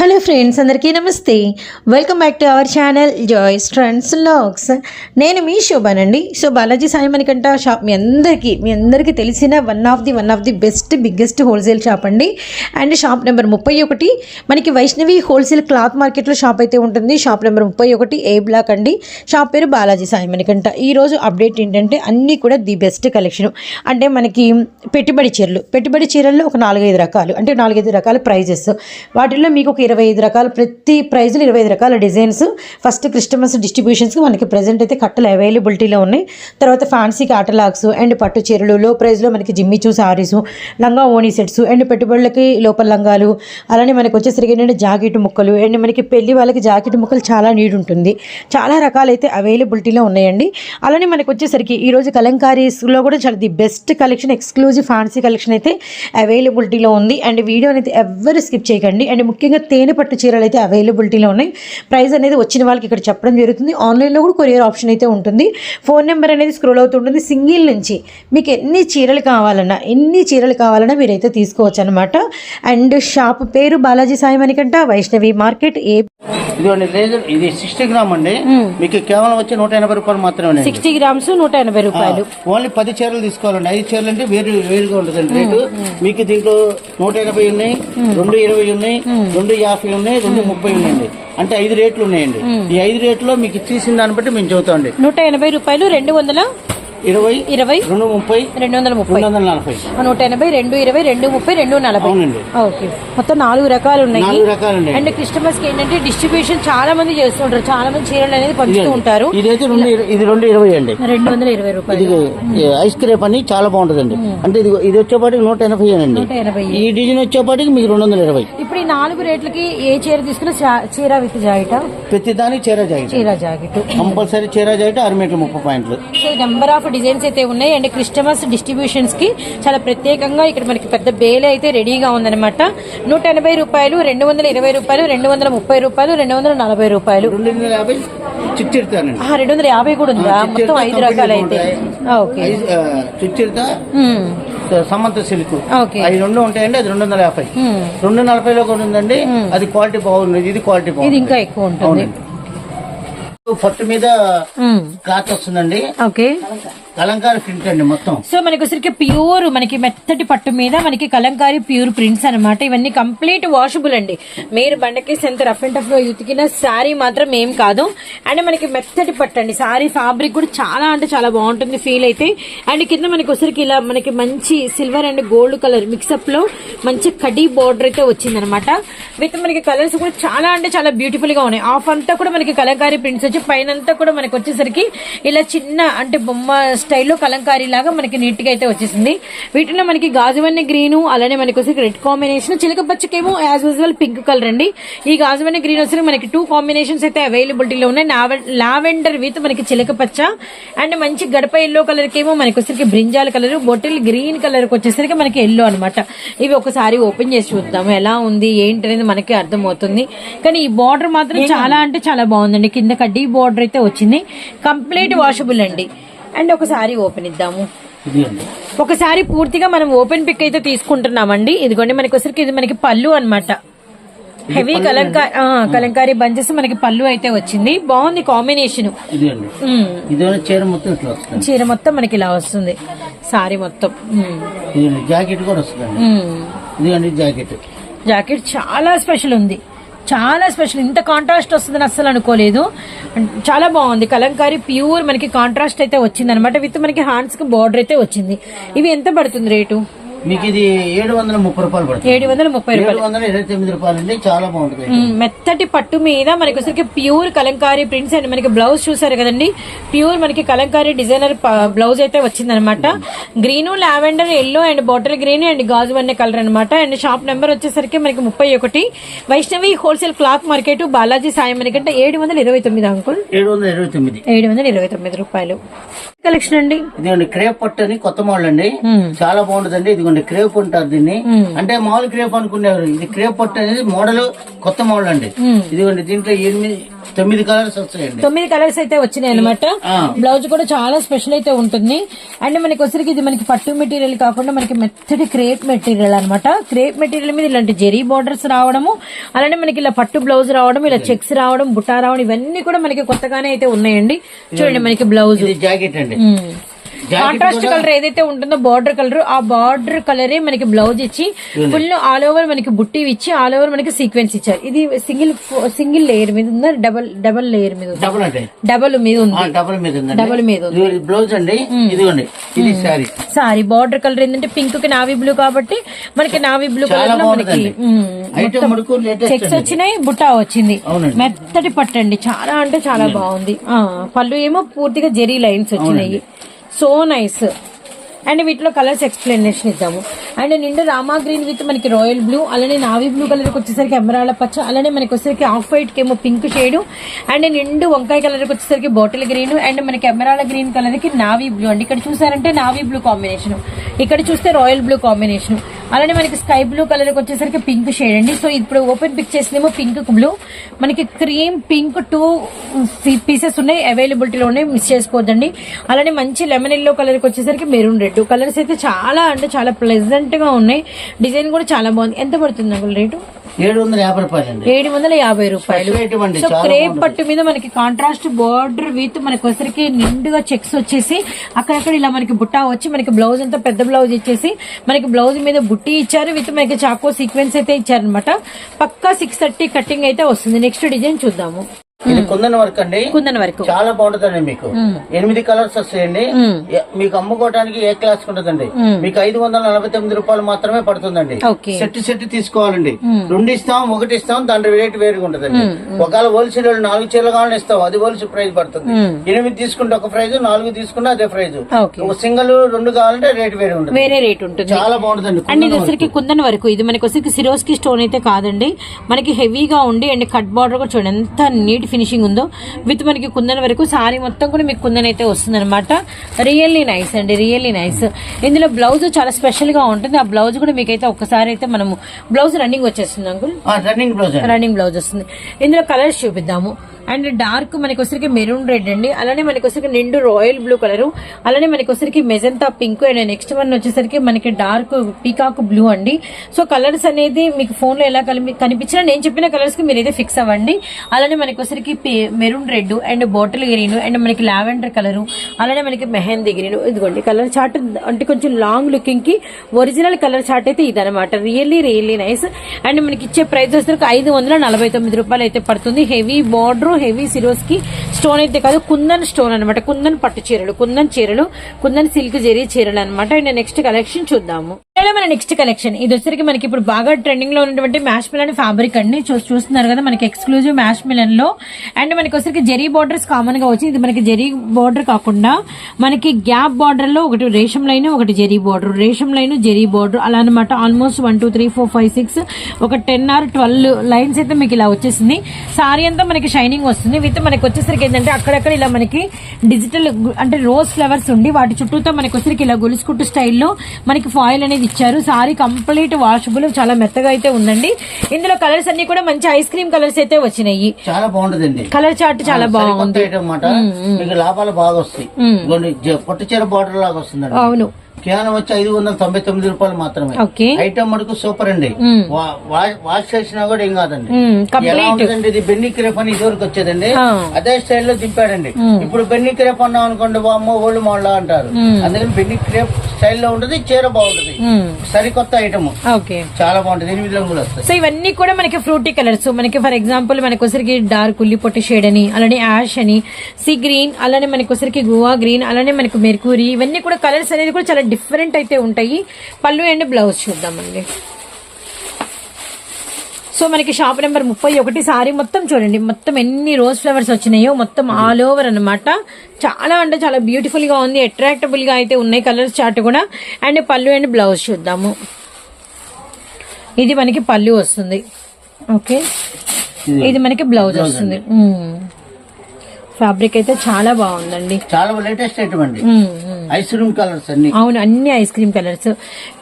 Hello friends అందరికీ నమస్తే. Welcome back to our channel joys trends logs నేను మీ శోభానండి. సో బాలాజీ సాయి మణికంఠ షాప్ మీ అందరికీ మీ అందరికీ తెలిసిన one of the one of the best biggest wholesale shop అండి. అండ్ షాప్ నెంబర్ ముప్పై ఒకటి మనకి వైష్ణవి హోల్సేల్ క్లాత్ మార్కెట్లో షాప్ అయితే ఉంటుంది. షాప్ నెంబర్ ముప్పై ఒకటి ఏ బ్లాక్ అండి. షాప్ పేరు బాలాజీ సాయి మణికంఠ ఈరోజు అప్డేట్ ఏంటంటే అన్నీ కూడా ది బెస్ట్ కలెక్షన్ అంటే మనకి పెట్టుబడి చీరలు. పెట్టుబడి చీరల్లో ఒక నాలుగైదు రకాలు అంటే నాలుగైదు రకాల ప్రైజెస్ వాటిల్లో మీకు ఒక ఇరవై ఐదు రకాల ప్రతి ప్రైజ్లో ఇరవై ఐదు రకాల డిజైన్స్. ఫస్ట్ క్రిస్టమస్ డిస్ట్రిబ్యూషన్స్కి మనకి ప్రజెంట్ అయితే కట్టలు అవైలబిలిటీలో ఉన్నాయి. తర్వాత ఫ్యాన్సీ క్యాటలాగ్స్ అండ్ పట్టు చీరలు లో ప్రైస్లో మనకి జిమ్మిచూ సారీస్ లంగా ఓణీ సెట్స్ అండ్ పెట్టుబడులకి లోపల లంగాలు. అలానే మనకి వచ్చేసరికి ఏంటంటే జాకెట్ ముక్కలు అండ్ మనకి పెళ్ళి వాళ్ళకి జాకెట్ ముక్కలు చాలా నీడ్ ఉంటుంది. చాలా రకాలైతే అవైలబిలిటీలో ఉన్నాయండి. అలానే మనకి వచ్చేసరికి ఈరోజు కలంకారీస్లో కూడా చాలా the best collection exclusive fancy collection అయితే అవైలబిలిటీలో ఉంది. అండ్ వీడియోని అయితే ఎవరు స్కిప్ చేయకండి. అండ్ ముఖ్యంగా తేనె పట్టు చీరలు అయితే అవైలబిలిటీలో ఉన్నాయి. ప్రైస్ అనేది వచ్చిన వాళ్ళకి ఇక్కడ చెప్పడం జరుగుతుంది. ఆన్లైన్లో కూడా కొరియర్ ఆప్షన్ అయితే ఉంటుంది. ఫోన్ నెంబర్ అనేది స్క్రోల్ అవుతుంటుంది సింగిల్ నుంచి మీకు ఎన్ని చీరలు కావాలన్నా ఎన్ని చీరలు కావాలన్నా మీరైతే తీసుకోవచ్చు అనమాట అండ్ షాప్ పేరు బాలాజీ సాయి మణికంట వైష్ణవి మార్కెట్ ఏ ఇదిగోండి లేజర్ ఇది సిక్స్టీ గ్రామ్ అండి. మీకు కేవలం వచ్చి నూట ఎనభై రూపాయలు మాత్రమే సిక్స్టీ గ్రామ్స్ నూట ఎనభై రూపాయలు. ఓన్లీ పది చీరలు తీసుకోవాలండి. ఐదు చీరలు అంటే వేరు వేరుగా ఉంటుందండి రేటు. మీకు దీంట్లో నూట ఎనభై ఉన్నాయి రెండు ఇరవై ఉన్నాయి రెండు యాభై ఉన్నాయి రెండు ముప్పై ఉన్నాయండి. అంటే ఐదు రేట్లు ఉన్నాయండి. ఈ ఐదు రేట్లో మీకు తీసిన దాన్ని బట్టి మేము చెబుతామండి. నూట ఎనభై రూపాయలు రెండు వందల ఇరవై ఇరవై రెండు ముప్పై రెండు వందల ముప్పై. రెండు వందల నలభై. నూట ఎనభై రెండు ఇరవై రెండు ముప్పై రెండు నలభై. అవునండి. ఓకే. మొత్తం నాలుగు రకాలు ఉన్నాయి. నాలుగు రకాలండి అండ్ క్రిస్టమస్కి ఏంటంటే డిస్ట్రిబ్యూషన్ చాలా మంది చేస్తుంటారు చాలా మంది చీరలు అనేది పంచుతూ ఉంటారు. ఇదైతే రెండు ఇర- ఇది రెండు ఇరవై అండి. రెండు వందల ఇరవై రూపాయలు. ఇది ఐస్ క్రీమ్ అని చాలా బాగుంటుందండి. అంటే ఇది ఇది వచ్చేపాటికి నూట ఎనభై అండి. నూట ఎనభై. ఈ డిజైన్ వచ్చేపాటికి మీకు రెండు వందల ఇరవై. ఇప్పుడు ఈ నాలుగు రేట్లకి ఏ చీర తీసుకున్నా చా- చీర విత్ జాకెట్ ప్రతి దానికి చీర జాకెట్ చీర జాకెట్ కంపల్సరీ చీర జాకెట్ ఆరు మీటర్లు ముప్పై పాయింట్లు. సో నెంబర్ ఆఫ్ డిజైన్స్ అయితే ఉన్నాయి. అండ్ క్రిస్టమస్ డిస్ట్రిబ్యూషన్స్కి చాలా ప్రత్యేకంగా ఇక్కడ మనకి పెద్ద బేల్ అయితే రెడీగా ఉందన్నమాట. నూట ఎనభై రూపాయలు రెండు వందల ఇరవై రూపాయలు రెండు వందల ముప్పై రూపాయలు రెండు వందల నలభై రూపాయలు. రెండు వందల యాభై కూడా ఉందా? మొత్తం ఐదు రకాలు అయితే ఓకే. సమంత సిల్క్. ఓకే. అవి రెండు ఉంటాయండి అది రెండు వందల యాభై. రెండు నలభైలో కూడా ఉందండి అది క్వాలిటీ బాగుంది ఇది క్వాలిటీ ఇది బాగుంది. ఇంకా ఎక్కువ ఉంటుంది. పట్టు మీద. క్లాత్ వస్తుందండి. ఓకే. కలంకారీ ప్రింట్ అండి మొత్తం. సో మనకి వచ్చరికి ప్యూర్ మనకి మెత్తటి పట్టు మీద మనకి కలంకారీ ప్యూర్ ప్రింట్స్ అన్నమాట. ఇవన్నీ కంప్లీట్ వాషబుల్ అండి. మీరు బండకేసి ఎంత రఫ్ అండ్ టఫ్గా ఉతికిన శారీ మాత్రం ఏం కాదు. అండ్ మనకి మెత్తటి పట్టు అండి. శారీ ఫ్యాబ్రిక్ కూడా చాలా అంటే చాలా బాగుంటుంది ఫీల్ అయితే. అండ్ కింద మనకి వచ్చరికి ఇలా మనకి మంచి సిల్వర్ అండ్ గోల్డ్ కలర్ మిక్సప్లో మంచి కడీ బార్డర్ అయితే వచ్చిందనమాట విత్ మనకి కలర్స్ కూడా చాలా అంటే చాలా బ్యూటిఫుల్గా ఉన్నాయి. ఆఫ్ అంతా కూడా మనకి కలంకారీ ప్రింట్స్ వచ్చి పైన అంతా కూడా మనకి వచ్చేసరికి ఇలా చిన్న అంటే బొమ్మ స్టైల్లో కలంకారీ లాగా మనకి నీట్గా అయితే వచ్చేసింది. వీటిలో మనకి గాజువన్నె గ్రీన్ అలానే మనకి వచ్చి రెడ్ కాంబినేషన్ చిలక పచ్చకేమో యాజ్ యూజువల్ పింక్ కలర్ అండి. ఈ గాజువన్నె గ్రీన్ వచ్చి మనకి టూ కాంబినేషన్స్ అయితే అవైలబిలిటీలో ఉన్నాయి. లావెండర్ విత్ మనకి చిలక పచ్చ అండ్ మంచి గడప ఎల్లో కలర్ కేమో మనకి వచ్చేసరికి బ్రింజాల్ కలర్ బొటిల్ గ్రీన్ కలర్కి వచ్చేసరికి మనకి ఎల్లో అనమాట ఇవి ఒకసారి ఓపెన్ చేసి చూద్దాము ఎలా ఉంది ఏంటి అనేది మనకి అర్థమవుతుంది. కానీ ఈ బార్డర్ మాత్రం చాలా అంటే చాలా బాగుందండి. కింద కడ్డీ బార్డర్ అయితే వచ్చింది. కంప్లీట్ వాషబుల్ అండి. అండ్ ఒకసారి ఓపెన్ ఇద్దాము. ఒకసారి పూర్తిగా మనం ఓపెన్ పిక్ అయితే తీసుకుంటున్నామండి. ఇదిగోండి మనకి వచ్చరికి ఇది మనకి పళ్ళు అన్నమాట. హెవీ కలంకారీ కలంకారీ బంచెస్ మనకి పళ్ళు అయితే వచ్చింది. బాగుంది కాంబినేషన్ చీర మొత్తం చీర మొత్తం మనకి ఇలా వస్తుంది. సారీ మొత్తం. జాకెట్ కూడా జాకెట్ చాలా స్పెషల్ ఉంది. చాలా స్పెషల్ ఇంత కాంట్రాస్ట్ వస్తుందని అస్సలు అనుకోలేదు. చాలా బాగుంది. కలంకారీ ప్యూర్ మనకి కాంట్రాస్ట్ అయితే వచ్చింది అనమాట విత్ మనకి హ్యాండ్స్కి బార్డర్ అయితే వచ్చింది. ఇవి ఎంత పడుతుంది రేటు? మీకు ఇది ఏడు వందల ముప్పై రూపాయలు పడుతుంది. ఏడు వందల ముప్పై రూపాయలు. వందల ఇరవై తొమ్మిది రూపాయలు అండి చాలా బాగుంటుంది మెత్తటి పట్టు మీద మనకి వచ్చరికి ప్యూర్ కలంకారీ ప్రింట్స్ అండ్ మనకి బ్లౌజ్ చూసారు కదండి. ప్యూర్ మనకి కలంకారీ డిజైనర్ బ్లౌజ్ అయితే వచ్చిందనమాట green lavender yellow and bottle green and గాజు అనే కలర్ అనమాట అండ్ షాప్ నెంబర్ వచ్చేసరికి మనకి ముప్పై ఒకటి. Vaishnavi wholesale cloth market Balaji సాయం మనకంటే ఏడు వందల ఇరవై తొమ్మిది అంకుల్. ఏడు వందల ఇరవై తొమ్మిది. ఏడు వందల ఇరవై తొమ్మిది రూపాయలు. కలెక్షన్ అండి? ఇదిగోండి క్రేప్ పట్టు అని కొత్త మోడల్ అండి. చాలా బాగుంటుందండి. ఇదిగోండి క్రేప్ అంటారు దీన్ని. అంటే మామూలు క్రేప్ అనుకునేవారు. ఇది క్రేప్ పట్టు అనేది మోడల్ కొత్త మోడల్ అండి. ఇదిగోండి దీంట్లో ఎనిమిది తొమ్మిది కలర్స్ వస్తాయండి. తొమ్మిది కలర్స్ అయితే వచ్చినాయి అనమాట. బ్లౌజ్ కూడా చాలా స్పెషల్ అయితే ఉంటుంది. అండ్ మనకి వచ్చరికి ఇది మనకి పట్టు మెటీరియల్ కాకుండా మనకి మెత్తటి క్రేప్ మెటీరియల్ అన్నమాట. క్రేప్ మెటీరియల్ మీద ఇలాంటి జెరీ బార్డర్స్ రావడము అలానే మనకి ఇలా పట్టు బ్లౌజ్ రావడం ఇలా చెక్స్ రావడం బుట్టా రావడం ఇవన్నీ కూడా మనకి కొత్తగానే అయితే ఉన్నాయండి. చూడండి మనకి బ్లౌజ్ జాకెట్ అండి. జాకెట్ కాంట్రాస్ట్ కలర్ ఏదైతే ఉంటుందో బార్డర్ కలర్ ఆ బార్డర్ కలరే మనకి బ్లౌజ్ ఇచ్చి ఫుల్ ఆల్ ఓవర్ మనకి బుట్టి ఇచ్చి ఆల్ ఓవర్ మనకి సీక్వెన్స్ ఇచ్చారు. ఇది సింగిల్ సింగిల్ లేయర్ మీద ఉందా? డబల్ డబల్ లేయర్ మీద ఉందా? డబుల్ అంటే? డబల్ మీద ఉంది. డబుల్ మీద ఉందండి. డబల్ మీద ఉంది. బ్లౌజ్ అండి. ఇదిగోండి ఇది శారీ సారీ బార్డర్ కలర్ ఏంటంటే పింక్కి నావీ బ్లూ కాబట్టి మనకి నావీ బ్లూ కలర్లో మనకి చెక్స్ వచ్చినాయి బుట్టా వచ్చింది. మెత్తటి పట్టండి చాలా అంటే చాలా బాగుంది. పళ్ళు ఏమో పూర్తిగా జెరీ లైన్స్ వచ్చినాయి. సో నైస్ అండ్ వీటిలో కలర్స్ ఎక్స్ప్లెనేషన్ ఇద్దాము. అండ్ నిండు రామా గ్రీన్ విత్ మనకి రాయల్ బ్లూ అలానే నావీ బ్లూ కలర్కి వచ్చేసరికి ఎమరాళ్ళ పచ్చ అలానే మనకి వచ్చేసరికి ఆఫ్ వైట్కి ఏమో పింక్ షేడ్ అండ్ నిండు వంకాయ కలర్కి వచ్చేసరికి బాటిల్ గ్రీన్ అండ్ మనకి ఎమరాళ్ళ గ్రీన్ కలర్కి నావీ బ్లూ. అండి ఇక్కడ చూసారంటే నావీ బ్లూ కాంబినేషన్. ఇక్కడ చూస్తే రాయల్ బ్లూ కాంబినేషన్. అలానే మనకి స్కై బ్లూ కలర్ వచ్చేసరికి పింక్ షేడ్ అండి. సో ఇప్పుడు ఓపెన్ పిక్ చేసిందేమో పింక్ బ్లూ. మనకి క్రీమ్ పింక్ టూ పీసెస్ ఉన్నాయి అవైలబిలిటీలో ఉన్నాయి మిస్ చేసుకోవద్దండి. అలానే మంచి లెమన్ ఎల్లో కలర్కి వచ్చేసరికి మెరూన్ రెడ్. కలర్స్ అయితే చాలా అంటే చాలా ప్లెజెంట్గా ఉన్నాయి. డిజైన్ కూడా చాలా బాగుంది. ఎంత పడుతుంది అంకుల్ రేటు? ఏడు వందల యాభై రూపాయలు. ఏడు వందల యాభై రూపాయలు సో క్రేప్ పట్టు మీద మనకి కాంట్రాస్ట్ బార్డర్ విత్ మనకి వచ్చరికి నిండుగా చెక్స్ వచ్చేసి అక్కడక్కడ ఇలా మనకి బుట్టా వచ్చి మనకి బ్లౌజ్ అంతా పెద్ద బ్లౌజ్ ఇచ్చేసి మనకి బ్లౌజ్ మీద బుట్టి ఇచ్చారు. విత్ మనకి చాకో సీక్వెన్స్ అయితే ఇచ్చారనమాట పక్కా సిక్స్ థర్టీ కటింగ్ అయితే వస్తుంది. నెక్స్ట్ డిజైన్ చూద్దాము. ఇది కుందన్ వర్క్ అండి. కుందన్ వరకు. చాలా బాగుంటుందండి మీకు. ఎనిమిది కలర్స్ వస్తాయండి. మీకు అమ్ముకోవడానికి ఏ క్లాస్ ఉంటుందండి మీకు ఐదు వందల నలభై తొమ్మిది రూపాయలు మాత్రమే పడుతుందండి. సెట్ సెట్ తీసుకోవాలండి. రెండు ఇస్తాం ఒకటి ఇస్తాం దాని రేట్ వేరుగా ఉంటుందండి. ఒకవేళ హోల్సేల్ నాలుగు చీరలు కావాలని ఇస్తాం అది హోల్సేల్ ప్రైస్ పడుతుంది. ఎనిమిది తీసుకుంటే ఒక ప్రైజ్ నాలుగు తీసుకుంటే అదే ప్రైజ్. సింగిల్ రెండు కావాలంటే రేట్ వేరే ఉంటుంది. వేరే రేట్ ఉంటుంది. చాలా బాగుంటుందండి అండ్ ఇది వచ్చరికి కుందన్ వరకు. ఇది మనకి వచ్చరికి సిరోస్కి స్టోన్ అయితే కాదండి. మనకి హెవీగా ఉండి అండ్ కట్ బార్డర్ కూడా చూడండి ఎంత నీట్ ఫినిషింగ్ ఉందో విత్ మనకి కుందన్ వరకు సారీ మొత్తం కూడా మీకు కుందన్ అయితే వస్తుంది అనమాట రియల్లీ నైస్ అండి రియల్లీ నైస్ ఇందులో బ్లౌజ్ చాలా స్పెషల్గా ఉంటుంది. ఆ బ్లౌజ్ కూడా మీకైతే ఒక్కసారి అయితే మనము బ్లౌజ్ రన్నింగ్ వచ్చేస్తుంది uncle running blouse running blouse వస్తుంది. ఇందులో కలర్స్ చూపిద్దాము. అండ్ డార్క్ మనకి వచ్చరికి మెరూన్ రెడ్ అండి. అలానే మనకి వచ్చరికి నిండు రాయల్ బ్లూ కలర్. అలానే మనకి వచ్చరికి magenta pink and next one వచ్చేసరికి మనకి డార్క్ పీకాక్ బ్లూ అండి. సో కలర్స్ అనేది మీకు ఫోన్లో ఎలా కలిపి కనిపించినా నేను చెప్పిన కలర్స్కి మీరైతే ఫిక్స్ అవ్వండి. అలానే మనకి వచ్చరికి maroon red and bottle green and మనకి లావెండర్ కలర్. అలానే మనకి మెహందీ గ్రీన్. ఇదిగోండి కలర్ చార్ట్ అంటే కొంచెం లాంగ్ లుకింగ్కి ఒరిజినల్ కలర్ చార్ట్ అయితే ఇదనమాట రియల్లీ రియల్లీ నైస్. అండ్ మనకి ఇచ్చే ప్రైస్ వచ్చేసరికి ఐదు వందల నలభై తొమ్మిది రూపాయలు అయితే పడుతుంది. హెవీ బార్డర్ హెవీ సిరోస్కి స్టోన్ అయితే కాదు కుందన్ స్టోన్ అనమాట కుందన్ పట్టు చీరలు కుందన్ చీరలు కుందన్ సిల్క్ జరీ చీరలు అనమాట అండ్ నెక్స్ట్ కలెక్షన్ చూద్దాము. ఇలా మన నెక్స్ట్ కలెక్షన్ ఇది వచ్చరికి మనకి ఇప్పుడు బాగా ట్రెండింగ్లో ఉన్నటువంటి మ్యాష్ మిలన్ ఫ్యాబ్రిక్ అండి. చూస్తున్నారు కదా మనకి ఎక్స్క్లూజివ్ మ్యాష్ మిలన్లో. అండ్ మనకి వచ్చరికి జెరీ బార్డర్స్ కామన్గా వచ్చి ఇది మనకి జెరీ బార్డర్ కాకుండా మనకి గ్యాప్ బార్డర్లో ఒకటి రేషం లైన్ ఒకటి జెరీ బార్డర్ రేషం లైన్ జెరీ బార్డర్ అలా అనమాట almost one two three four five six ఒక టెన్ ఆర్ ట్వెల్వ్ లైన్స్ అయితే మీకు ఇలా వచ్చేసింది. సారీ అంతా మనకి షైనింగ్ వస్తుంది. విత్ మనకి వచ్చేసరికి ఏంటంటే అక్కడక్కడ ఇలా మనకి డిజిటల్ అంటే రోజ్ ఫ్లవర్స్ ఉండి వాటి చుట్టూతో మనకి వచ్చరికి ఇలా గొలుసుకుట్టు స్టైల్లో మనకి ఫాయిల్ అనేది ఇచ్చారు. సారీ కంప్లీట్ వాషబుల్ చాలా మెత్తగా అయితే ఉందండి. ఇందులో కలర్స్ అన్ని కూడా మంచి ఐస్ క్రీమ్ కలర్స్ అయితే వచ్చినాయి. చాలా బాగుంటుందండి. కలర్ చార్ట్ చాలా బాగుంది. మీకు లాభాలు బాగా వస్తాయి. పట్టు చీర బార్డర్ లాగా వస్తుందండి. అవును. కేవలం వచ్చి ఐదు వందల తొంభై తొమ్మిది రూపాయలు మాత్రమే. ఐటమ్ మటుకు సూపర్ అండి. వాష్ చేసినా కూడా ఏం కాదండి. ఎలా ఉంటుందండి? ఇది బెన్నీ క్రేప్ అని ఇదివరకు వచ్చేదండి. అదే స్టైల్లో దింపాడండి. ఇప్పుడు బెన్నీ క్రేప్ అన్నాం అనుకోండి అమ్మో ఓల్డ్ మోడల్ అంటారు. అందుకని బెన్నీ క్రేప్ స్టైల్లో ఉంటుంది చీర బాగుంటుంది. సరికొత్త ఐటమ్ ఓకే. చాలా బాగుంటుంది. ఎనిమిది రంగులు వస్తాయి. సో ఇవన్నీ కూడా మనకి ఫ్రూటీ కలర్స్ మనకి ఫర్ ఎగ్జాంపుల్ మనకి వచ్చరికి డార్క్ ఉల్లి పొట్టి షేడ్ అని అలానే యాష్ అని సీ గ్రీన్ అలానే మనకి వచ్చరికి గువా గ్రీన్ అలానే మనకి మెర్కూరి ఇవన్నీ కూడా కలర్స్ అనేది కూడా చాలా డిఫరెంట్ అయితే ఉంటాయి. పళ్ళు అండ్ బ్లౌజ్ చూద్దామండి. సో మనకి షాప్ నెంబర్ ముప్పై ఒకటి సారీ మొత్తం చూడండి. మొత్తం ఎన్ని రోజ్ ఫ్లవర్స్ వచ్చినాయో మొత్తం ఆల్ ఓవర్ అన్నమాట. చాలా అంటే చాలా బ్యూటిఫుల్గా ఉంది. అట్రాక్టబుల్గా అయితే ఉన్నాయి కలర్స్ చార్ట్ కూడా. అండ్ పళ్ళు అండ్ బ్లౌజ్ చూద్దాము. ఇది మనకి పళ్ళు వస్తుంది. ఓకే? ఇది మనకి బ్లౌజ్ వస్తుంది. ఫ్యాబ్రిక్ అయితే చాలా బాగుందండి. చాలా లేటెస్ట్ ఐటమ్ అండి. ఐస్ క్రీమ్ కలర్స్ అన్ని. అవును అన్ని ఐస్ క్రీమ్ కలర్స్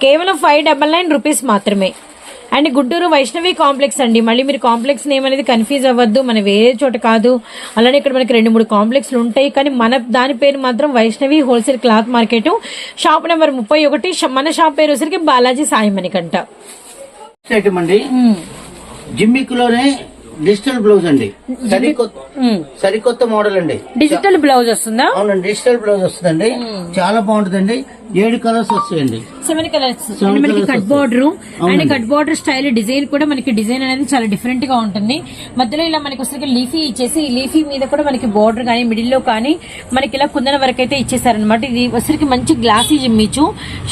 కేవలం ఫైవ్ డబల్ నైన్ రూపీస్ మాత్రమే. అండ్ గుంటూరు వైష్ణవి కాంప్లెక్స్ అండి. మళ్ళీ మీరు కాంప్లెక్స్ నేమ్ అనేది కన్ఫ్యూజ్ అవ్వద్దు. మన వేరే చోట కాదు. అలానే ఇక్కడ మనకి రెండు మూడు కాంప్లెక్స్లు ఉంటాయి. కానీ మన దాని పేరు మాత్రం Vaishnavi wholesale cloth market shop number ముప్పై ఒకటి. మన షాప్ పేరు వచ్చరికి బాలాజీ సాయి మణికంట జిమ్మిక్లోనే డిజిటల్ బ్లౌజ్ అండి. సరికొత్త సరికొత్త మోడల్ అండి. డిజిటల్ బ్లౌజ్ వస్తుందా? అవునండి డిజిటల్ బ్లౌజ్ వస్తుందండి. చాలా బాగుంటుందండి. ఏడు కలర్స్ వస్తాయండి. సెవెన్ కలర్స్ మనకి cut. Border and. Cut border style design కూడా మనకి డిజైన్ అనేది చాలా డిఫరెంట్గా ఉంటుంది. మధ్యలో ఇలా మనకి వచ్చరికి లీఫీ ఇచ్చేసి ఈ లీఫీ మీద కూడా మనకి బార్డర్ కానీ మిడిల్లో కానీ మనకి ఇలా కుందన వరకు అయితే ఇచ్చేసారనమాట ఇది వచ్చరికి మంచి గ్లాసీ జిమ్మిచ్చు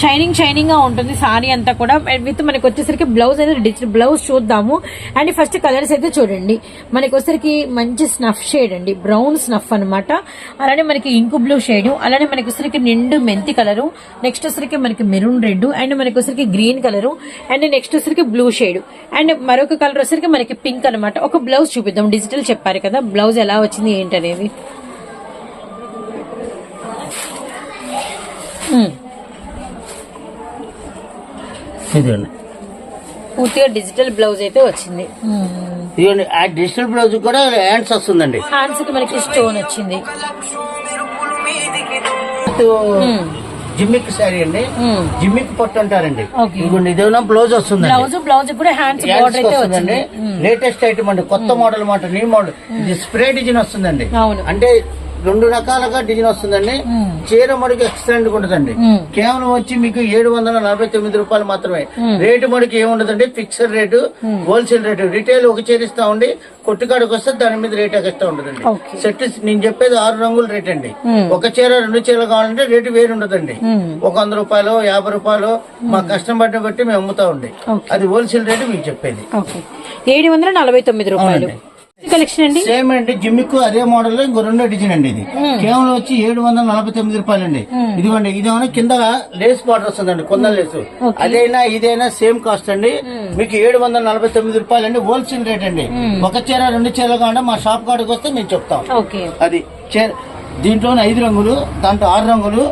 షైనింగ్ షైనింగ్గా ఉంటుంది సారీ అంతా కూడా. విత్ మనకి వచ్చేసరికి బ్లౌజ్ అనేది డిజిటల్ బ్లౌజ్ చూద్దాము. అండ్ ఫస్ట్ కలర్స్ అయితే చూడండి. మనకి వచ్చరికి మంచి స్నఫ్ షేడ్ అండి. బ్రౌన్ స్నఫ్ అన్నమాట. అలానే మనకి ఇంకు బ్లూ షేడ్ అలానే మనకి వచ్చరికి నిండు మెంతి కలరు నెక్స్ట్ వచ్చరికి మనకి మెరూన్ రెడ్ అండ్ మనకి వచ్చరికి గ్రీన్ కలర్ అండ్ నెక్స్ట్ వచ్చరికి బ్లూ షేడ్ అండ్ మరొక కలర్ వచ్చరికి మనకి పింక్ అన్నమాట. ఒక బ్లౌజ్ చూపిద్దాం. డిజిటల్ చెప్పారు కదా బ్లౌజ్ ఎలా వచ్చింది ఏంటనేది? ఇదిగోండి. పూర్తిగా డిజిటల్ బ్లౌజ్ అయితే వచ్చింది. ఆ డిజిటల్ బ్లౌజ్ కూడా హ్యాండ్స్ వస్తుందండి. హ్యాండ్స్కి మనకి స్టోన్ వచ్చింది. జిమ్మిక్ శారీ అండి. జిమ్మిక్ పట్టు అంటారండి. Okay. ఇదిగోండి ఇదేమో బ్లౌజ్ వస్తుందండి. బ్లౌజ్ బ్లౌజ్ కూడా హ్యాండ్స్ హ్యాండ్స్ బార్డర్ అయితే వస్తుందండి. వచ్చింది. లేటెస్ట్ ఐటమ్ అండి. కొత్త మోడల్ మాట న్యూ మోడల్ ఇది స్ప్రే డిజైన్ వస్తుందండి. అంటే రెండు రకాలుగా డిజైన్ వస్తుందండి. చీర మడికి ఎక్సలెంట్ ఉంటుందండి. కేవలం వచ్చి మీకు ఏడు వందల నలభై తొమ్మిది రూపాయలు మాత్రమే. రేటు మడికి ఏముండదండి? Fixed rate wholesale rate. Retail ఒక చీర ఇస్తా ఉండి కొట్టుకాడికి వస్తే దాని మీద రేట్ ఎక్స్ట్రా ఉంటుందండి. సెట్ నేను చెప్పేది ఆరు రంగుల రేట్ అండి. ఒక చీర రెండు చీరలు కావాలంటే రేటు వేరు ఉండదండి. ఒక వంద రూపాయలు యాభై రూపాయలు మా కష్టం బట్టి బట్టి మేము అమ్ముతా ఉండి. అది హోల్సేల్ రేటు మీకు చెప్పేది. ఏడు వందల నలభై తొమ్మిది రూపాయలు. కలెక్షన్ అండి? సేమ్ అండి. జిమ్మిక్ అదే మోడల్లో ఇంకో రెండో డిజైన్ అండి ఇది. కేవలం వచ్చి ఏడు వందల నలభై తొమ్మిది రూపాయలు అండి ఇదిగోండి ఇదేమో కింద లేస్ బార్డర్ వస్తుందండి కొందల లేసు. అదైనా ఇదైనా సేమ్ కాస్ట్ అండి. మీకు ఏడు వందల నలభై తొమ్మిది రూపాయలు అండి హోల్సేల్ రేట్ అండి. ఒక చీర రెండు చీరలు కావాలంటే మా షాప్ కాడికి వస్తే మేము చెప్తాం. అది చీర దీంట్లోనే ఐదు రంగులు దాంట్లో ఆరు రంగులు.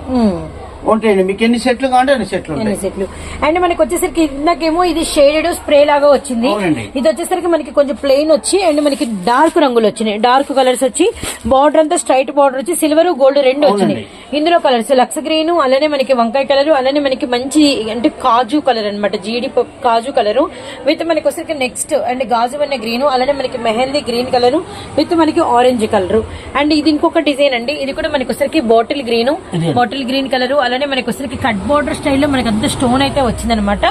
ఉంటాయండి మీకు ఎన్ని సెట్లు కావాలంటే అన్ని సెట్లు ఎన్ని సెట్లు? అండ్ మనకి వచ్చేసరికి ఇందాకేమో ఇది షేడెడ్ స్ప్రే లాగా వచ్చింది. ఇది వచ్చేసరికి మనకి కొంచెం ప్లెయిన్ వచ్చి అండ్ మనకి డార్క్ రంగులు వచ్చినాయి. డార్క్ కలర్స్ వచ్చి బార్డర్ అంతా స్ట్రైట్ బార్డర్ వచ్చి సిల్వర్ గోల్డ్ రెండు వచ్చినాయి. ఇందులో కలర్స్ లక్స్ గ్రీన్ అలానే మనకి వంకాయ కలర్ అలానే మనకి మంచి అంటే కాజు కలర్ అన్నమాట జీడి కాజు కలర్ విత్ మనకి వచ్చేసరికి నెక్స్ట్ అండ్ గాజు అనే గ్రీన్ అలానే మనకి మెహందీ గ్రీన్ కలర్ విత్ మనకి ఆరెంజ్ కలర్ అండ్ ఇది ఇంకొక డిజైన్ అండి. ఇది కూడా మనకి వచ్చేసరికి bottle green. Bottle green colour అలానే మనకి వచ్చేసరికి కట్ బోర్డర్ స్టైల్లో మనకి అంత స్టోన్ అయితే వచ్చిందనమాట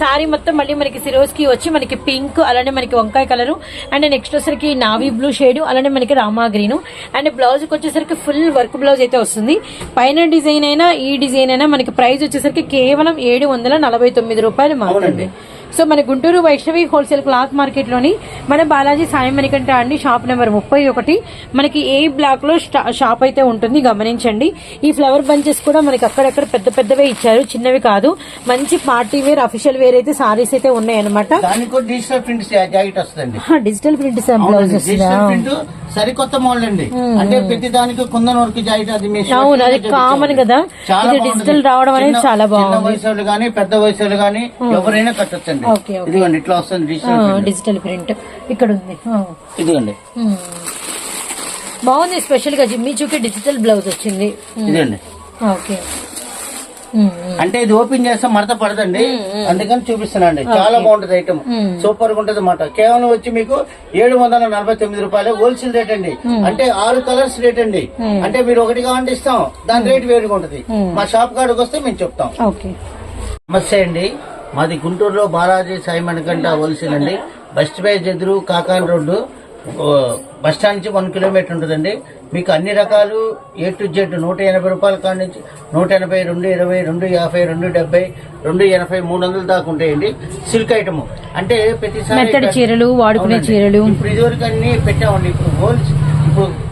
సారీ మొత్తం మళ్ళీ మనకి సిరోజ్కి వచ్చి మనకి పింక్ అలానే మనకి వంకాయ కలర్ అండ్ నెక్స్ట్ వచ్చేసరికి నావీ బ్లూ షేడ్ అలానే మనకి రామా గ్రీన్ అండ్ బ్లౌజ్కి వచ్చేసరికి ఫుల్ వర్క్ బ్లౌజ్ అయితే వస్తుంది. పైన డిజైన్ అయినా ఈ డిజైన్ అయినా మనకి ప్రైస్ వచ్చేసరికి కేవలం ఏడు వందల నలభై తొమ్మిది రూపాయలు మాత్రమే. సో మన గుంటూరు వైష్ణవి హోల్సేల్ క్లాత్ మార్కెట్లోని మన బాలాజీ సాయం మణికంట అండి షాప్ నెంబర్ ముప్పై ఒకటి. మనకి ఏ బ్లాక్లో స్టా- షాప్ అయితే ఉంటుంది గమనించండి. ఈ ఫ్లవర్ బంచెస్ కూడా మనకి అక్కడక్కడ పెద్ద పెద్దవే ఇచ్చారు చిన్నవి కాదు. మంచి పార్టీ వేర్ అఫీషియల్ వేర్ అయితే సారీస్ అయితే ఉన్నాయి అనమాట డిజిటల్ ప్రింట్ డిజిటల్ ప్రింట్ సరికొత్త మోడల్ అండి అంటే ప్రతి దానికి కుందన వరకు జాయిట్ అది అవును, అది కామన్ కదా. చాలా ఇది. డిజిటల్ రావడం అనేది చాలా బాగుంది. చిన్న వయసు వాళ్ళు కానీ పెద్ద వయసు వాళ్ళు కానీ ఎవరైనా కట్టొచ్చండి. ఇదిగోండి ఇట్లా వస్తుంది డిజిటల్ ప్రింట్. డిజిటల్ ప్రింట్ ఇక్కడ ఉంది. ఇదిగోండి ఉమ్. బాగుంది స్పెషల్గా జిమ్మి చూకి డిజిటల్ బ్లౌజ్ వచ్చింది. ఇదండి ఓకే. అంటే ఇది ఓపెన్ చేస్తే మడత పడదండి. అందుకని చూపిస్తున్నాండి చాలా బాగుంటది ఐటమ్ సూపర్గా ఉంటది అన్నమాట కేవలం వచ్చి మీకు ఏడు వందల నలభై తొమ్మిది రూపాయలు హోల్సేల్ రేట్ అండి. అంటే ఆరు కలర్స్ రేట్ అండి. అంటే మీరు ఒకటి కావాలంటే ఇస్తాం. దాని రేట్ వేరుగా ఉంటది. మా షాప్ కాడికి వస్తే మేము చెప్తాం. నమస్తే అండి. మాది గుంటూరులో బాలాజీ సాయి మణికంట హోల్సేల్ అండి. బస్ బేస్ ఎదురు కాకాన్ రోడ్డు. బస్ స్టాండ్ నుంచి వన్ కిలోమీటర్ ఉంటుందండి. మీకు అన్ని రకాలు ఏ టు జెడ్ నూట ఎనభై రూపాయల కాడ నుంచి నూట ఎనభై రెండు ఇరవై రెండు యాభై రెండు డెబ్బై రెండు ఎనభై మూడు వందల దాకా ఉంటాయండి. Silk item. అంటే ప్రతిసారి చీరలు వాడుకునే. చీరలు. ఇప్పుడు ఇదివరకు అన్ని పెట్టామండి. ఇప్పుడు హోల్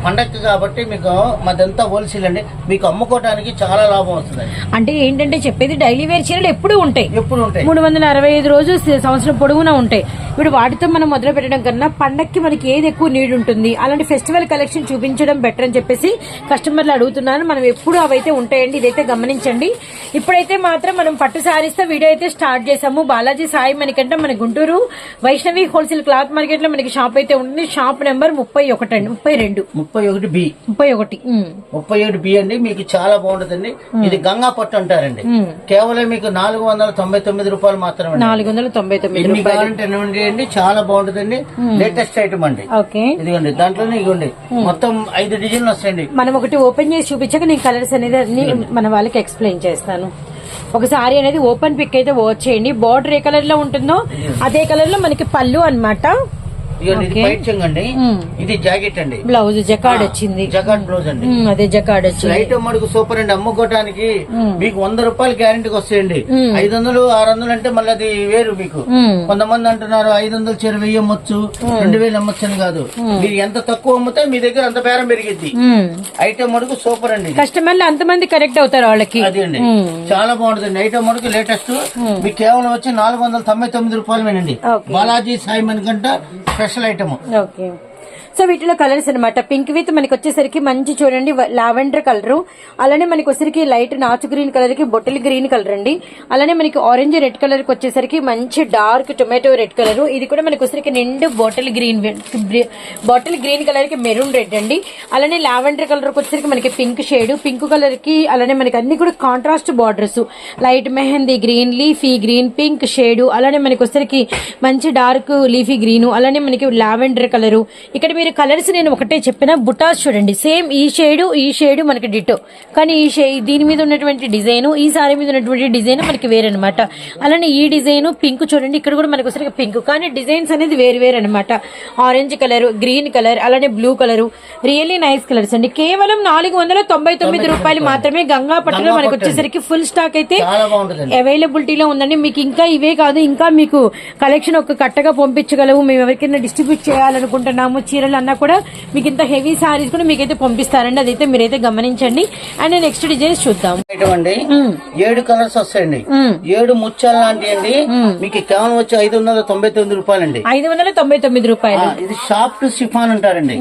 పండగ కాబట్టి మీకు మాదంతా హోల్సేల్ అండి. మీకు అమ్ముకోవడానికి చాలా లాభం వస్తుంది. అంటే ఏంటంటే చెప్పేది డైలీ వేర్ చీరలు ఎప్పుడూ ఉంటాయి. ఎప్పుడు ఉంటాయి. మూడు వందల అరవై ఐదు రోజు సంవత్సరం పొడవునా ఉంటాయి. ఇప్పుడు వాటితో మనం మొదలు పెట్టడం కన్నా పండక్కి మనకి ఏది ఎక్కువ నీడ్ ఉంటుంది? అలాంటి ఫెస్టివల్ కలెక్షన్ చూపించడం బెటర్ అని చెప్పేసి కస్టమర్లు అడుగుతున్నారు మనం ఎప్పుడు అవైతే ఉంటాయండి. ఇదైతే గమనించండి. ఇప్పుడైతే మాత్రం మనం పట్టు సారీస్తో వీడియో అయితే స్టార్ట్ చేసాము బాలాజీ సాయి మనకంటే మన గుంటూరు వైష్ణవి హోల్సేల్ క్లాత్ మార్కెట్లో మనకి షాప్ అయితే ఉంటుంది. షాప్ నెంబర్ ముప్పై ఒకటి ముప్పై రెండు. ముప్పై ఒకటి బి. ముప్పై ఒకటి. ముప్పై ఒకటి బి అండి మీకు చాలా బాగుంటుందండి. ఇది గంగా పట్టు అంటారండి. కేవలం మీకు నాలుగు వందల తొంభై తొమ్మిది రూపాయలు మాత్రమే అండి. నాలుగు వందల తొంభై తొమ్మిది కావాలంటే ఉంటాయండి చాలా బాగుంటుందండి. లేటెస్ట్ ఐటమ్ అండి. ఓకే. ఇదిగోండి దాంట్లోనే ఇదిగోండి మొత్తం ఐదు డిజైన్లు వస్తాయండి. మనం ఒకటి ఓపెన్ చేసి చూపించాక నేను కలర్స్ అనేది అన్ని మన వాళ్ళకి ఎక్స్ప్లెయిన్ చేస్తాను. ఒక సారీ అనేది ఓపెన్ పిక్ అయితే వాచ్ చేయండి. బార్డర్ ఏ కలర్లో ఉంటుందో అదే కలర్లో మనకి పళ్ళు అన్నమాట. అండి. ఇది జాకెట్ అండి. బ్లౌజ్ జకాడ్ వచ్చింది. జగాట్ బ్లౌజ్ అండి. అదే జకాడ్ వచ్చింది. లైట్ మడుగు సూపర్ అండి. అమ్ముకోవడానికి మీకు వంద రూపాయలు గ్యారంటీకి వస్తాయండి. ఐదు వందలు ఆరు వందలు అంటే మళ్ళీ అది వేరు మీకు. కొంతమంది అంటున్నారు ఐదు వందలు చీర వెయ్యి అమ్మొచ్చు రెండు వేలు అమ్మొచ్చు అని కాదు. మీరు ఎంత తక్కువ అమ్మితే మీ దగ్గర అంత బేరం పెరిగిద్ది. ఉమ్. ఐటమ్ మడుగు సూపర్ అండి. కస్టమర్లు అంతమంది కరెక్ట్ అవుతారు వాళ్ళకి. అది అండి. చాలా బాగుంటుంది ఐటమ్ మడుగు లేటెస్ట్ మీకు కేవలం వచ్చి నాలుగు వందల తొంభై తొమ్మిది Okay. Balaji Sai Manikanta special item okay so వీటిలో కలర్స్ అన్నమాట. పింక్ విత్ మనకి వచ్చేసరికి మంచి చూడండి లావెండర్ కలర్. అలానే మనకి వచ్చేసరికి లైట్ నాచు గ్రీన్ కలర్కి బొట్టెల్ గ్రీన్ కలర్ అండి. అలానే మనకి ఆరెంజ్ రెడ్ కలర్కి వచ్చేసరికి మంచి డార్క్ టొమాటో రెడ్ కలర్. ఇది కూడా మనకి వచ్చేసరికి నిండు బాటిల్ గ్రీన్ బాటిల్ గ్రీన్ కలర్కి మెరూన్ రెడ్ అండి. అలానే లావెండర్ కలర్కి వచ్చేసరికి మనకి పింక్ షేడ్. పింక్ కలర్కి అలానే మనకి అన్ని కూడా contrast borders. Light mehndi green leafy green pink shade. అలానే మనకి వచ్చేసరికి మంచి డార్క్ లీఫీ గ్రీన్. అలానే మనకి లావెండర్ కలర్. ఇక్కడ మీరు కలర్స్ నేను ఒకటే చెప్పిన బుటాస్ చూడండి. సేమ్ ఈ షేడ్ ఈ షేడ్ మనకి డిటో కానీ ఈ షే దీని మీద ఉన్నటువంటి డిజైన్ ఈ సారీ మీద ఉన్నటువంటి డిజైన్ మనకి వేరనమాట అలానే ఈ డిజైన్ పింక్ చూడండి ఇక్కడ కూడా మనకి వచ్చేసరికి పింక్. కానీ డిజైన్స్ అనేది వేరు వేరు అనమాట ఆరెంజ్ కలర్ గ్రీన్ కలర్ అలానే blue colour. Really nice colours అండి. కేవలం నాలుగు వందల తొంభై తొమ్మిది రూపాయలు మాత్రమే గంగా పట్టులో మనకి వచ్చేసరికి ఫుల్ స్టాక్ అయితే అవైలబిలిటీలో ఉందండి. మీకు ఇంకా ఇవే కాదు ఇంకా మీకు కలెక్షన్ ఒక కట్టగా పంపించగలవు. మేము ఎవరికైనా డిస్ట్రిబ్యూట్ చేయాలనుకుంటున్నాము చీరలు అన్నా కూడా మీకు ఇంత హెవీ సారీస్ కూడా మీకైతే పంపిస్తారండి. అదైతే మీరైతే గమనించండి. అండ్ నెక్స్ట్ డిజైన్స్ చూద్దాం. ఏడు కలర్స్ వస్తాయండి. ఏడు ముత్యాలు లాంటి అండి మీకు కేవలం వచ్చి ఐదు వందల తొంభై తొమ్మిది రూపాయలండి. ఐదు వందల తొంభై తొమ్మిది రూపాయలు. ఇది సాఫ్ట్ సిఫాన్ అంటారండి.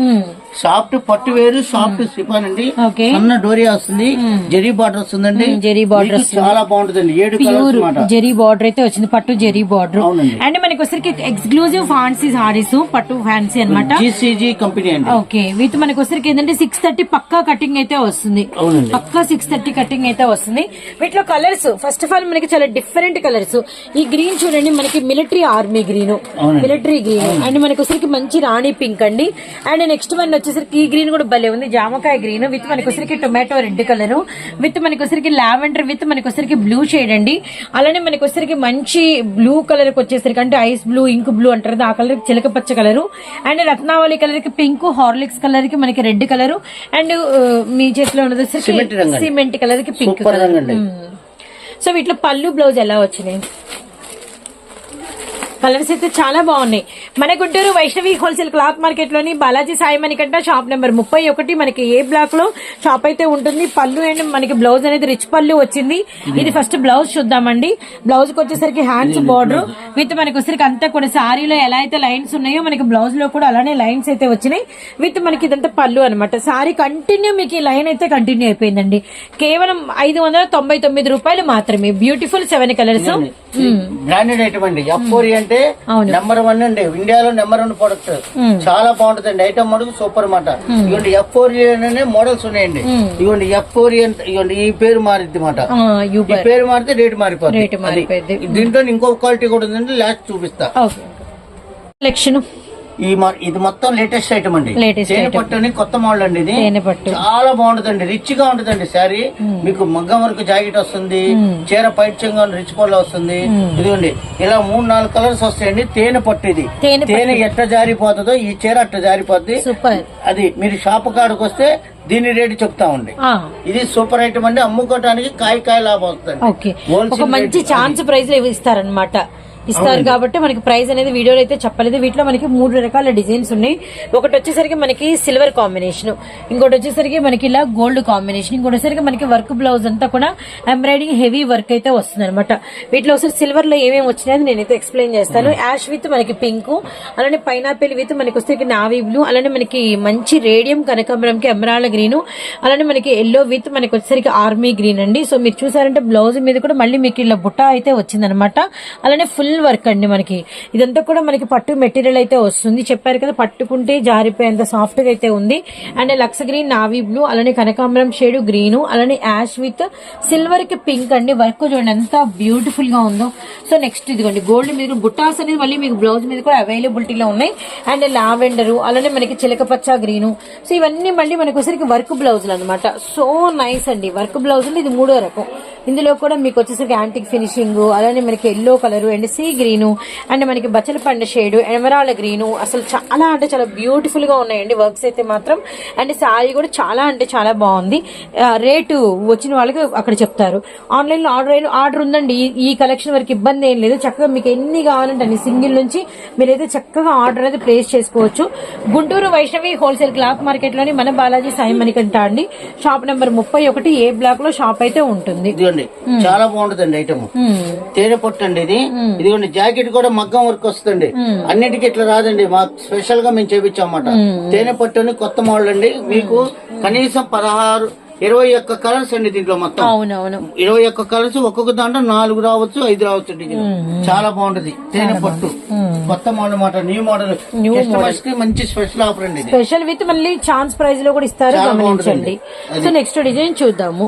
సాఫ్ట్ పట్టు వేరు సాఫ్ట్ సిఫాన్ అండి. సన్న డోరియా వస్తుంది. జరీ బార్డర్ వస్తుందండి. జరీ మీకు చాలా బాగుంటుందండి. ఏడు కలర్స్ జెరీ బార్డర్ అయితే వచ్చింది. పట్టు జెరీ బార్డర్. అండ్ మనకి వచ్చరికి ఎక్స్క్లూజివ్ ఫ్యాన్సీ సారీస్ పట్టు ఫ్యాన్సీ అన్నమాట. జీసీజీ కంపెనీ అండి. ఓకే. వీటి మనకి వచ్చరికి ఏంటంటే సిక్స్ థర్టీ పక్కా కటింగ్ అయితే వస్తుంది. అవునండి. పక్కా సిక్స్ థర్టీ కటింగ్ అయితే వస్తుంది. వీటిలో కలర్స్ ఫస్ట్ ఆఫ్ ఆల్ మనకి చాలా డిఫరెంట్ కలర్స్ ఈ గ్రీన్ చూడండి మనకి military army green. Military green and మనకి వచ్చరికి మంచి రాణి పింక్ అండి. అండ్ నెక్స్ట్ వన్ వచ్చేసరికి ఈ గ్రీన్ కూడా భలే ఉంది. జామకాయ గ్రీన్ విత్ మనకి వచ్చరికి టొమాటో రెడ్ కలర్ విత్ మనకి వచ్చరికి లావెండర్ విత్ మనకి వచ్చరికి బ్లూ షేడ్ అండి. అలానే మనకి వచ్చరికి మంచి బ్లూ కలర్కి వచ్చేసరికి అంటే ఐస్ బ్లూ ఇంక్ బ్లూ అంటారు ఆ కలర్ చిలక పచ్చ కలర్ అండ్ రత్నావళి కలర్కి పింక్ హార్లిక్స్ కలర్కి మనకి రెడ్ కలర్. అండ్ మీ చేతిలో ఉన్నది సిమెంట్ కలర్కి పింక్ కలర్. సో వీటిలో పళ్ళు బ్లౌజ్ ఎలా వచ్చినాయి? కలర్స్ అయితే చాలా బాగున్నాయి. మన గుంటూరు వైష్ణవి హోల్సేల్ క్లాత్ మార్కెట్లోని బాలాజీ సాయి మణికంట షాప్ నెంబర్ ముప్పై ఒకటి. మనకి ఏ బ్లాక్లో షాప్ అయితే ఉంటుంది. పళ్ళు అండ్ మనకి బ్లౌజ్ అనేది రిచ్ పళ్ళు వచ్చింది. ఇది ఫస్ట్ బ్లౌజ్ చూద్దామండి. బ్లౌజ్కి వచ్చేసరికి హ్యాండ్స్ బార్డర్ విత్ మనకి వచ్చేసరికి అంతా కూడా సారీలో ఎలా అయితే లైన్స్ ఉన్నాయో మనకి బ్లౌజ్లో కూడా అలానే లైన్స్ అయితే వచ్చినాయి. విత్ మనకి ఇదంతా పళ్ళు అనమాట సారీ కంటిన్యూ మీకు ఈ లైన్ అయితే కంటిన్యూ అయిపోయిందండి. కేవలం ఐదు వందల తొంభై తొమ్మిది రూపాయలు మాత్రమే. Beautiful seven colours branded item అండి. అంటే. నెంబర్ వన్ అండి. ఇండియాలో నెంబర్ వన్ ప్రొడక్ట్ చాలా బాగుంటుంది అండి ఐటమ్ మడుగు సూపర్ అన్నమాట ఇవ్వండి ఎఫ్ ఫోర్ అనే మోడల్స్ ఉన్నాయండి. ఇవ్వండి ఎఫ్ ఫోర్ ఇవ్వండి ఈ పేరు మారిద్ది మాట ఈ పేరు మారితే రేటు మారిపోతుంది. దీంట్లో ఇంకో క్వాలిటీ కూడా ఉందండి లాస్ట్ చూపిస్తా. కలెక్షన్ ఈ ఇది మొత్తం లేటెస్ట్ ఐటమ్ అండి. తేనె. పట్టు అని కొత్త మోడల్ అండి ఇది. చాలా బాగుంటుందండి. రిచ్గా ఉంటుందండి శారీ. మీకు మగ్గం వరకు జాకెట్ వస్తుంది. చీర పైట్ చెంగా రిచ్ పళ్ళు వస్తుంది. ఇదిగోండి. ఇలా మూడు నాలుగు కలర్స్ వస్తాయండి. తేనె పట్టు ఇది తేనె ఎట్ట జారిపోతుందో ఈ చీర అట్ట జారిపోద్ది. సూపర్ అది మీరు షాప్ కాడికి వస్తే దీని రేటు చెప్తామండి ఆ, ఇది సూపర్ ఐటమ్ అండి. అమ్ముకోవడానికి కాయ కాయ లాభం వస్తుంది. మంచి ఛాన్స్ ప్రైస్ ఇస్తారనమాట ఇస్తారు కాబట్టి మనకి ప్రైస్ అనేది వీడియోలో అయితే చెప్పలేదు. వీటిలో మనకి మూడు రకాల డిజైన్స్ ఉన్నాయి. ఒకటి వచ్చేసరికి మనకి సిల్వర్ కాంబినేషన్. ఇంకోటి వచ్చేసరికి మనకి ఇలా గోల్డ్ కాంబినేషన్. ఇంకోటి వచ్చేసరికి మనకి వర్క్ బ్లౌజ్ అంతా కూడా ఎంబ్రాయిడింగ్ హెవీ వర్క్ అయితే వస్తుంది అనమాట వీటిలో ఒకసారి సిల్వర్లో ఏమేమి వచ్చినాయో నేనైతే ఎక్స్ప్లెయిన్ చేస్తాను. యాష్ విత్ మనకి పింక్ అలానే పైనాపిల్ విత్ మనకి వచ్చేసరికి నావీ బ్లూ అలానే మనకి మంచి రేడియం కనకాంబరంకి ఎమరాల్డ్ గ్రీన్ అలానే మనకి ఎల్లో విత్ మనకి వచ్చేసరికి ఆర్మీ గ్రీన్ అండి. సో మీరు చూసారంటే బ్లౌజ్ మీద కూడా మళ్ళీ మీకు ఇలా బుట్ట అయితే వచ్చిందనమాట అలానే ఫుల్ వర్క్ అండి మనకి. ఇదంతా కూడా మనకి పట్టు మెటీరియల్ అయితే వస్తుంది. చెప్పారు కదా పట్టుకుంటే జారిపోయేంత సాఫ్ట్గా అయితే ఉంది. And lux green navy blue అలానే కనకాంబరం షేడ్ గ్రీన్ అలానే యాష్ విత్ సిల్వర్కి పింక్ అండి. వర్క్ చూడండి ఎంత బ్యూటిఫుల్గా ఉందో. సో నెక్స్ట్ ఇదిగోండి గోల్డ్ మీద బుట్టాస్ అనేది మళ్ళీ మీకు బ్లౌజ్ మీద కూడా అవైలబిలిటీలో ఉన్నాయి. అండ్ లావెండర్ అలానే మనకి చిలక పచ్చ గ్రీను. సో ఇవన్నీ మళ్ళీ మనకు వచ్చేసరికి వర్క్ బ్లౌజులు అనమాట సో నైస్ అండి వర్క్ బ్లౌజులు ఇది మూడో రకం. ఇందులో కూడా మీకు వచ్చేసరికి యాంటిక్ ఫినిషింగ్ అలానే మనకి yellow colour and sea green. And మనకి బచ్చల పండు షేడ్ ఎమరాల్డ్ గ్రీను. అసలు చాలా అంటే చాలా బ్యూటిఫుల్గా ఉన్నాయండి వర్క్స్ అయితే మాత్రం. అండ్ శారీ కూడా చాలా అంటే చాలా బాగుంది. రేటు వచ్చిన వాళ్ళకి అక్కడ చెప్తారు. ఆన్లైన్లో ఆర్డర్ అయిన ఆర్డర్ ఉందండి. ఈ- కలెక్షన్ వరకు ఇబ్బంది ఏం లేదు. చక్కగా మీకు ఎన్ని కావాలంటే అన్ని సింగిల్ నుంచి మీరైతే చక్కగా ఆర్డర్ అయితే ప్లేస్ చేసుకోవచ్చు. గుంటూరు వైష్ణవి హోల్సేల్ క్లాత్ మార్కెట్లోని మన బాలాజీ సాయి మణికంఠ అండి. షాప్ నెంబర్ ముప్పై ఒకటి ఏ బ్లాక్లో షాప్ అయితే ఉంటుంది. చాలా బాగుంటదండి ఐటమ్. మ్మ్. తేనె పొట్టు అండి ఇది ఇదిగోండి జాకెట్ కూడా మగ్గం వర్క్ వస్తుంది అన్నిటికీ ఇట్లా రాదండి. మాకు స్పెషల్గా మేము చేపించామన్నమాట. తేనె పట్టు అని కొత్త మోడల్ అండి. మీకు కనీసం పదహారు ఇరవై ఒక్క కలర్స్ అండి దీంట్లో మొత్తం. అవునవును. ఇరవై ఒక్క కలర్స్ ఒక్కొక్క దాంట్లో నాలుగు రావచ్చు ఐదు రావచ్చు డిజైన్ చాలా బాగుంటది. తేనె పట్టు. కొత్త మోడల్ అన్నమాట. న్యూ మోడల్ కస్టమర్స్కి మంచి స్పెషల్ ఆఫర్ అండి స్పెషల్ విత్ మళ్ళీ ఛాన్స్ ప్రైజ్లో కూడా ఇస్తారు. గమనించండి. సో నెక్స్ట్ డిజైన్ చూద్దాము.